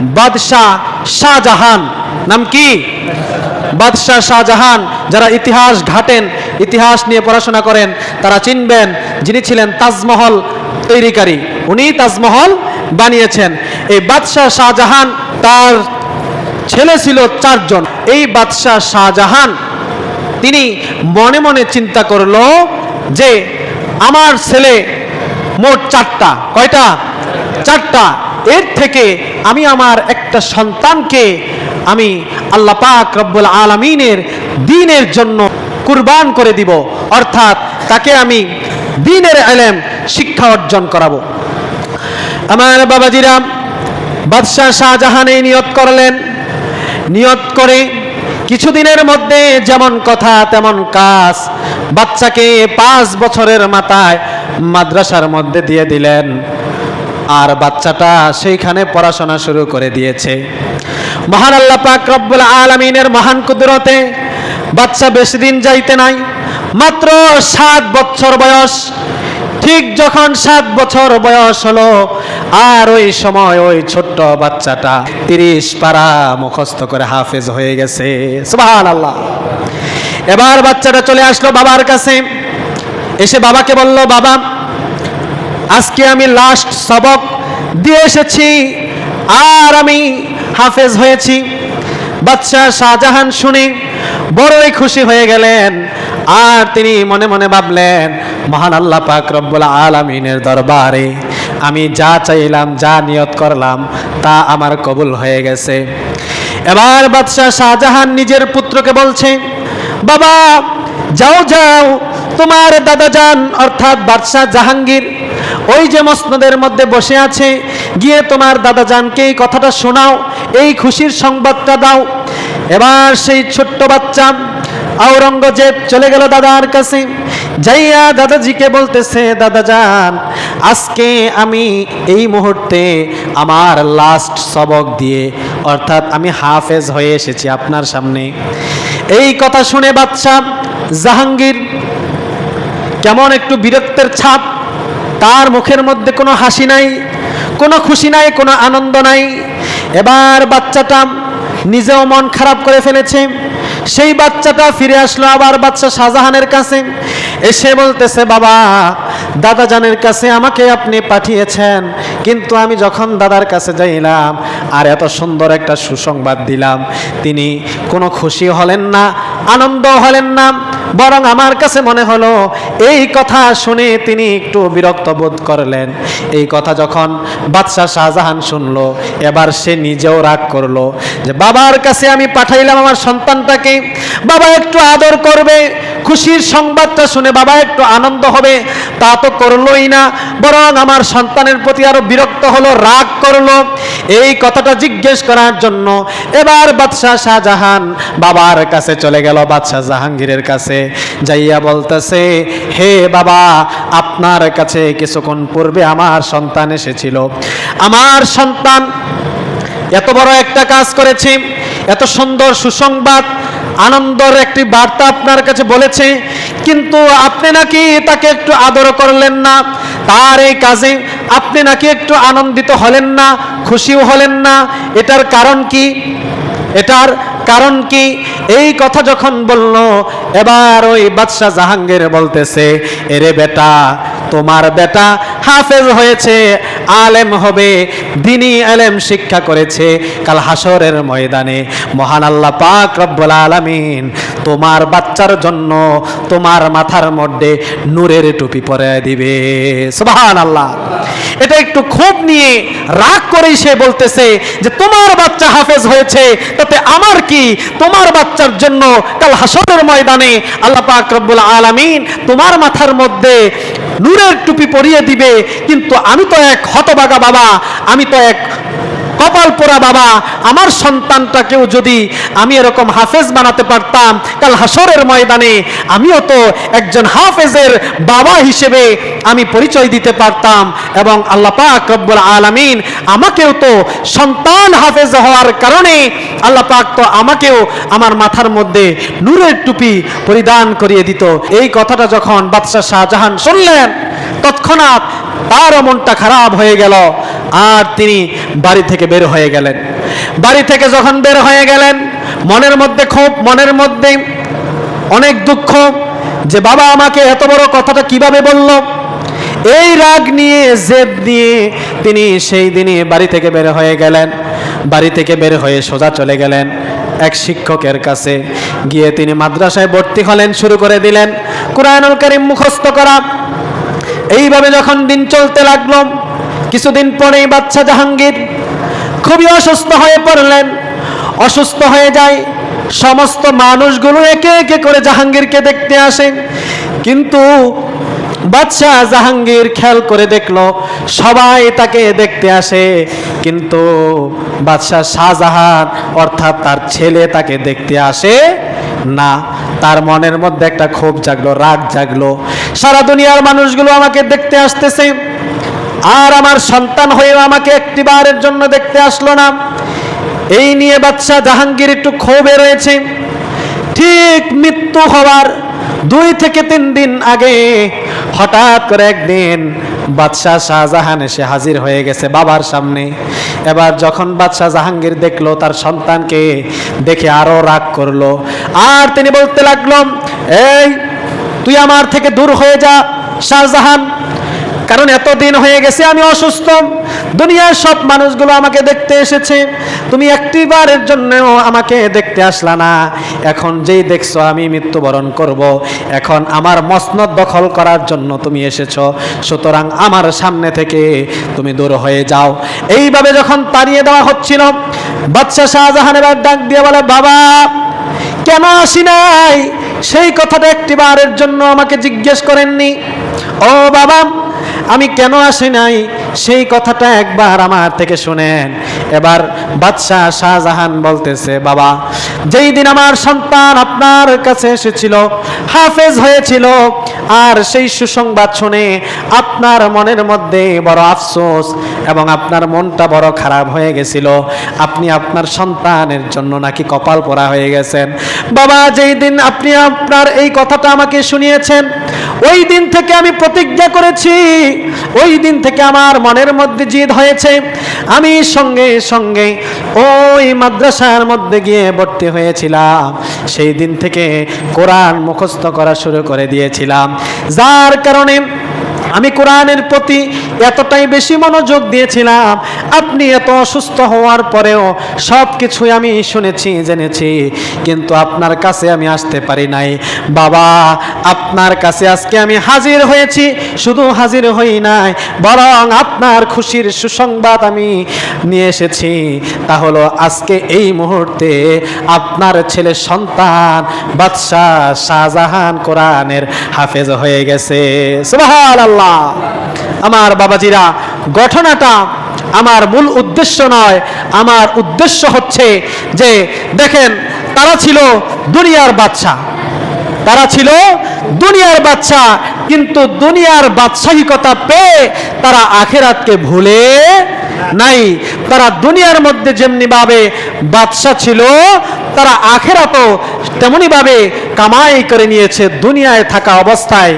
বাদশাহ শাহজাহান। নাম কি? বাদশাহ শাহজাহান। যারা ইতিহাস ঘাটেন, ইতিহাস নিয়ে পড়াশোনা করেন, তারা চিনবেন যিনি ছিলেন তাজমহল তৈরিকারী। উনি তাজমহল বানিয়েছেন। এই বাদশাহ শাহজাহান তার ছেলে ছিল চারজন। এই বাদশাহ শাহজাহান, তিনি মনে মনে চিন্তা করল যে, আমার ছেলে মোট চারটা। কয়টা? চারটা। এর থেকে আমি আমার একটা সন্তানকে আমি আল্লাহ পাক রব্বুল আলমিনের দিনের জন্য কুরবান করে দিব। অর্থাৎ তাকে আমি দিনের এলেম শিক্ষা অর্জন করাবো। আমার বাবাজিরা, বাদশাহ শাহজাহান এই নিয়ত করলেন। নিয়ত করে কিছুদিনের মধ্যে যেমন কথা, তেমন কাজ বাচ্চাকে পাঁচ বছরের মাথায় মাদ্রাসার মধ্যে দিয়ে দিলেন। আর বাচ্চাটা সেইখানে পড়াশোনা শুরু করে দিয়েছে। মহান আল্লাহ পাক রব্বুল আলমিনের মহান কুদরতে বাচ্চা বেশি দিন যাইতে নাই, মাত্র সাত বছর বয়স। ঠিক যখন সাত বছর বয়স হলো, আর ওই সময় ওই ছোট্ট বাচ্চাটা তিরিশ পারা মুখস্থ করে হাফেজ হয়ে গেছে। আল্লাহ এবার বাচ্চাটা চলে আসলো বাবার কাছে। এসে বাবাকে বলল, বাবা আজকে আমি লাস্ট সবক দিয়ে এসেছি। আর আমি হাফেজ হয়েছি। বাচ্চা শাহজাহান শুনে বড়ই খুশি হয়ে গেলেন। আর তিনি মনে মনে ভাবলেন, মহান আল্লাহ পাক রব্বুল আলমিনের দরবারে আমি যা চাইলাম, যা নিয়ত করলাম, তা আমার কবুল হয়ে গেছে। এবার বাদশাহ শাহজাহান নিজের পুত্রকে বলছে, বাবা, যাও যাও, তোমার দাদা যান অর্থাৎ বাদশাহ জাহাঙ্গীর ওই যে মসনদের মধ্যে বসে আছে, গিয়ে তোমার দাদা জানকে এই কথাটা শোনাও, এই খুশির সংবাদটা দাও। এবার সেই ছোট্ট বাচ্চা আওরঙ্গজেব চলে গেল দাদার কাছে। যাইয়া দাদাজিকে বলতেছে দাদা যান আজকে আমি এই মুহূর্তে আমার লাস্ট সবক দিয়ে, অর্থাৎ আমি হাফেজ হয়ে এসেছি আপনার সামনে। এই কথা শুনে বাচ্চা জাহাঙ্গীর কেমন একটু বিরক্তের ছাপ তার মুখের মধ্যে কোনো হাসি নাই, কোনো খুশি নাই, কোনো আনন্দ নাই। এবার বাচ্চাটা নিজেও মন খারাপ করে ফেলেছে। সেই বাচ্চাটা ফিরে আসলো আবার বাচ্চা শাহজাহানের কাছে। এসে বলতেছে, বাবা দাদা জানের কাছে আমাকে আপনি পাঠিয়েছেন, কিন্তু আমি যখন দাদার কাছে যাইলাম, আর এত সুন্দর একটা সুসংবাদ দিলাম, তিনি কোনো খুশি হলেন না আনন্দ হলেন না বরং আমার কাছে মনে হলো, এই কথা শুনে তিনি একটু বিরক্ত বোধ করলেন। এই কথা যখন বাদশাহ শাহজাহান শুনলো, এবার সে নিজেও রাগ করল যে, বাবার কাছে আমি পাঠাইলাম আমার সন্তানটাকে, বাবা একটু আদর করবে, খুশির সংবাদটা শুনে বাবা একটু আনন্দ হবে, তা তো করলোই না। বরং আমার সন্তানের প্রতি আরও বিরক্ত হলো, রাগ করল। এই কথাটা জিজ্ঞেস করার জন্য এবার বাদশাহ শাহজাহান বাবার কাছে চলে গেল, বাদশাহ জাহাঙ্গীরের কাছে। যাইয়া বলতেছে, হে বাবা, আপনার কাছে কিছুক্ষণ পূর্বে আমার সন্তান এসেছিল। আমার সন্তান এত বড় একটা কাজ করেছে, এত সুন্দর সুসংবাদ, আনন্দর একটি বার্তা আপনার কাছে বলেছে, কিন্তু আপনি নাকি তাকে একটু আদর করলেন না, তার এই কাজে আপনি নাকি একটু আনন্দিত হলেন না, খুশিও হলেন না, এটার কারণ কি? এটার কারণ কি? এই কথা যখন বলল, এবার ওই বাদশাহ জাহাঙ্গীর বলতেছে, এরে বেটা, তোমার বেটা হাফেজ হয়েছে, আলেম হবে দিনী আলেম শিক্ষা করেছে, কাল হাসরের ময়দানে। মহান আল্লাহ পাক রব্বুল আলামিন তোমার বাচ্চার জন্য তোমার মাথার মধ্যে নূরের টুপি পরে দিবে। সুবহান আল্লাহ এটা একটু ক্ষোভ নিয়ে রাগ করেই সে বলতেছে যে, তোমার বাচ্চা হাফেজ হয়েছে, তাতে আমার কি? তোমার বাচ্চার জন্য কাল হাসরের ময়দানে আল্লাহ পাক রব্বুল আলামিন তোমার মাথার মধ্যে নূরের টুপি পরিয়ে দিবে। কিন্তু আমি তো এক হতবাগা বাবা, আমি তো এক কপাল পোড়া বাবা, আমার সন্তানটাকেও যদি আমি এরকম হাফেজ বানাতে পারতাম, কাল হাসরের ময়দানে আমিও তো একজন হাফেজের বাবা হিসেবে আমি পরিচয় দিতে পারতাম এবং আল্লাহ পাক রব্বুল আলামিন আমাকেও তো সন্তান হাফেজ হওয়ার কারণে আল্লাহ পাক তো আমাকেও আমার মাথার মধ্যে নূরের টুপি পরিধান করিয়ে দিত। এই কথাটা যখন বাদশাহ শাহজাহান শুনলেন, তৎক্ষণাৎ তারও মনটা খারাপ হয়ে গেল। আর তিনি বাড়ি থেকে বের হয়ে গেলেন। বাড়ি থেকে যখন বের হয়ে গেলেন, মনের মধ্যে খুব, মনের মধ্যে অনেক দুঃখ যে, বাবা, আমাকে এত বড় কথাটা কীভাবে বলল? এই রাগ নিয়ে, জেদ নিয়ে তিনি সেই দিনই বাড়ি থেকে বের হয়ে গেলেন। বাড়ি থেকে বের হয়ে সোজা চলে গেলেন এক শিক্ষকের কাছে। গিয়ে তিনি মাদ্রাসায় ভর্তি হলেন, শুরু করে দিলেন। কোরআনুল কারিম মুখস্থ করা। এইভাবে যখন দিন চলতে লাগল, কিছুদিন পরেই বাচ্চা জাহাঙ্গীর খুবই অসুস্থ হয়ে পড়লেন। অসুস্থ হয়ে যায়, সমস্ত মানুষগুলো একে একে করে জাহাঙ্গীরকে দেখতে আসেন কিন্তু বাদশাহ জাহাঙ্গীর খেয়াল করে দেখল, সবাই তাকে দেখতে আসে। কিন্তু বাদশাহ শাহজাহান অর্থাৎ তার ছেলে তাকে দেখতে আসে না। তার মনের মধ্যে একটা ক্ষোভ জাগলো, রাগ জাগলো। সারা দুনিয়ার মানুষগুলো আমাকে দেখতে আসতেছে। আর আমার সন্তান হয়েও আমাকে একটি বারের জন্য দেখতে আসলো না। এই নিয়ে বাচ্চা জাহাঙ্গীর একটু ক্ষোভে রয়েছে। ঠিক মৃত্যু হওয়ার দুই থেকে তিন দিন আগে হঠাৎ করে একদিন বাদশাহ শাহজাহান এসে হাজির হয়ে গেছে বাবার সামনে। এবার যখন বাদশাহ জাহাঙ্গীর দেখল, তার সন্তানকে দেখে আরও রাগ করল। আর তিনি বলতে লাগল, এই তুই আমার থেকে দূর হয়ে যা, শাহজাহান। কারণ এতদিন হয়ে গেছে আমি অসুস্থ। দুনিয়ার সব মানুষগুলো আমাকে দেখতে এসেছে। তুমি একটি বারের জন্য আমাকে দেখতে আসলা না। এখন যেই দেখছ আমি মৃত্যুবরণ করব। এখন আমার মসনদ দখল করার জন্য তুমি এসেছ। সুতরাং আমার সামনে থেকে তুমি দূর হয়ে যাও। এইভাবে যখন তাড়িয়ে দেওয়া হচ্ছিল বাচ্চা শাহজাহান এবার ডাক দিয়ে বলে, বাবা, কেন আসি নাই? সেই কথাটা একটি বারের জন্য আমাকে জিজ্ঞেস করেননি। ও বাবা আমি কেন আসি নাই? সেই কথাটা একবার আমার থেকে শুনেন। এবার বাদশাহ শাহজাহান বলতেছে, বাবা, যেই দিন আমার সন্তান আপনার কাছে এসেছিল, হাফেজ হয়েছিল, আর সেই সুসংবাদ শুনে আপনার মনের মধ্যে বড় আফসোস এবং আপনার মনটা বড় খারাপ হয়ে গেছিল। আপনি আপনার সন্তানের জন্য নাকি কপাল পরা হয়ে গেছেন। বাবা, যেই দিন আপনি আপনার এই কথাটা আমাকে শুনিয়েছেন ওই দিন থেকে আমি প্রতিজ্ঞা করেছি, ওই দিন থেকে আমার মনের মধ্যে জিদ হয়েছে। আমি সঙ্গে সঙ্গে ওই মাদ্রাসার মধ্যে গিয়ে ভর্তি হয়েছিলাম। সেই দিন থেকে কোরআন মুখস্থ করা শুরু করে দিয়েছিলাম। যার কারণে আমি কোরআনের প্রতি এতটাই বেশি মনোযোগ দিয়েছিলাম। আপনি এত অসুস্থ হওয়ার পরেও সব কিছুই আমি শুনেছি, জেনেছি। কিন্তু আপনার কাছে আমি আসতে পারি নাই। বাবা, আপনার কাছে আজকে আমি হাজির হয়েছি। শুধু হাজির হই নাই, বরং আপনার খুশির সুসংবাদ আমি নিয়ে এসেছি। তা হলো আজকে এই মুহূর্তে আপনার ছেলে সন্তান বাদশাহ শাহজাহান কোরআনের হাফেজ হয়ে গেছে। সুবহান আল্লাহ আমার বাবাজিরা, ঘটনাটা আমার মূল উদ্দেশ্য নয়, আমার উদ্দেশ্য হচ্ছে যে দেখেন, তারা ছিল দুনিয়ার বাচ্চা তারা ছিল দুনিয়ার বাচ্চা কিন্তু দুনিয়ার বাদশাহিকতা পেয়ে তারা আখেরাতকে ভুলে নাই। তারা দুনিয়ার মধ্যে যেমনি ভাবে বাদশা ছিল, তারা আখেরাতও তেমনি ভাবে কামাই করে নিয়েছে দুনিয়ায় থাকা অবস্থায়।